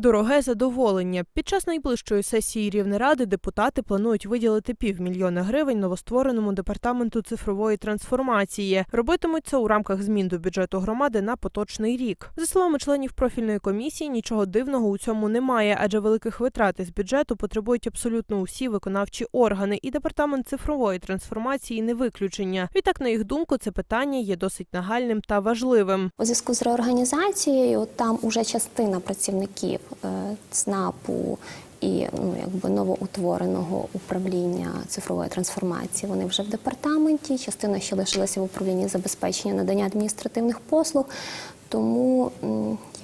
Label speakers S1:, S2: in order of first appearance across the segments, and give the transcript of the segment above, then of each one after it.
S1: Дороге задоволення. Під час найближчої сесії Рівнеради депутати планують виділити півмільйона гривень новоствореному департаменту цифрової трансформації. Робитимуть це у рамках змін до бюджету громади на поточний рік. За словами членів профільної комісії, нічого дивного у цьому немає, адже великих витрат із бюджету потребують абсолютно усі виконавчі органи, і департамент цифрової трансформації не виключення. Відтак, на їх думку, це питання є досить нагальним та важливим.
S2: У зв'язку з реорганізацією там уже частина працівників ЦНАПу і ну, якби новоутвореного управління цифрової трансформації. Вони вже в департаменті, частина ще лишилася в управлінні забезпечення надання адміністративних послуг. Тому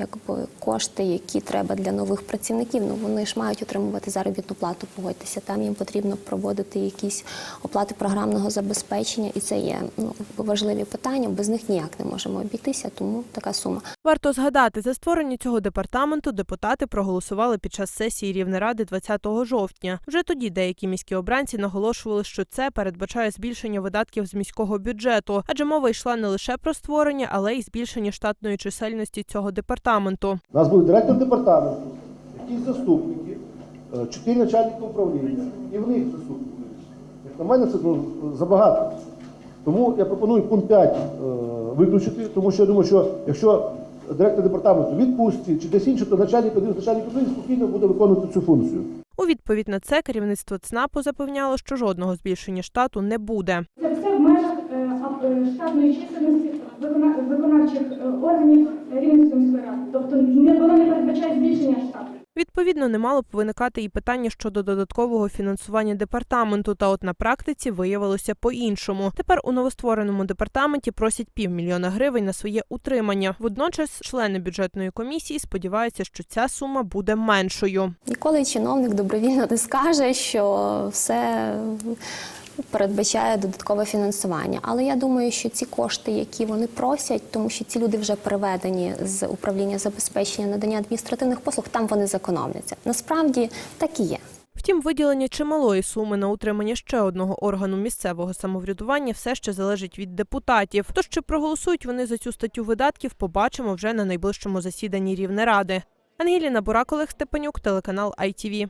S2: якби кошти, які треба для нових працівників, ну вони ж мають отримувати заробітну плату. Погодьтеся, там їм потрібно проводити якісь оплати програмного забезпечення, і це є ну важливі питання. Без них ніяк не можемо обійтися, тому така сума.
S1: Варто згадати, за створення цього департаменту депутати проголосували під час сесії Рівнеради 20 жовтня. Вже тоді деякі міські обранці наголошували, що це передбачає збільшення видатків з міського бюджету, адже мова йшла не лише про створення, але й збільшення штатної чисельності цього департаменту.
S3: У нас буде директор департаменту, якісь заступники, е, чотири начальника управління і в них заступники. Як на мене, це ну, забагато. Тому я пропоную пункт 5 е, виключити, тому що я думаю, що якщо директор департаменту відпустці чи десь інше, то начальник один з начальників спокійно буде виконувати цю функцію.
S1: У відповідь на це керівництво ЦНАПу запевняло, що жодного збільшення штату не буде.
S4: Це все в межах е, штатної чисельності виконавчих е, органів Рівненської міської ради. Тобто не воно не передбачає збільшення штату.
S1: Відповідно, не мало б виникати і питання щодо додаткового фінансування департаменту. Та от на практиці виявилося по-іншому. Тепер у новоствореному департаменті просять півмільйона гривень на своє утримання. Водночас, члени бюджетної комісії сподіваються, що ця сума буде меншою.
S2: Ніколи чиновник добровільно не скаже, що все передбачає додаткове фінансування. Але я думаю, що ці кошти, які вони просять, тому що ці люди вже переведені з управління забезпечення надання адміністративних послуг, там вони зекономляться. Насправді так і є.
S1: Втім, виділення чималої суми на утримання ще одного органу місцевого самоврядування все ще залежить від депутатів. Тож чи проголосують вони за цю статтю видатків, побачимо вже на найближчому засіданні Рівнеради. Ангеліна Бурак, Олег Степанюк, телеканал ITV.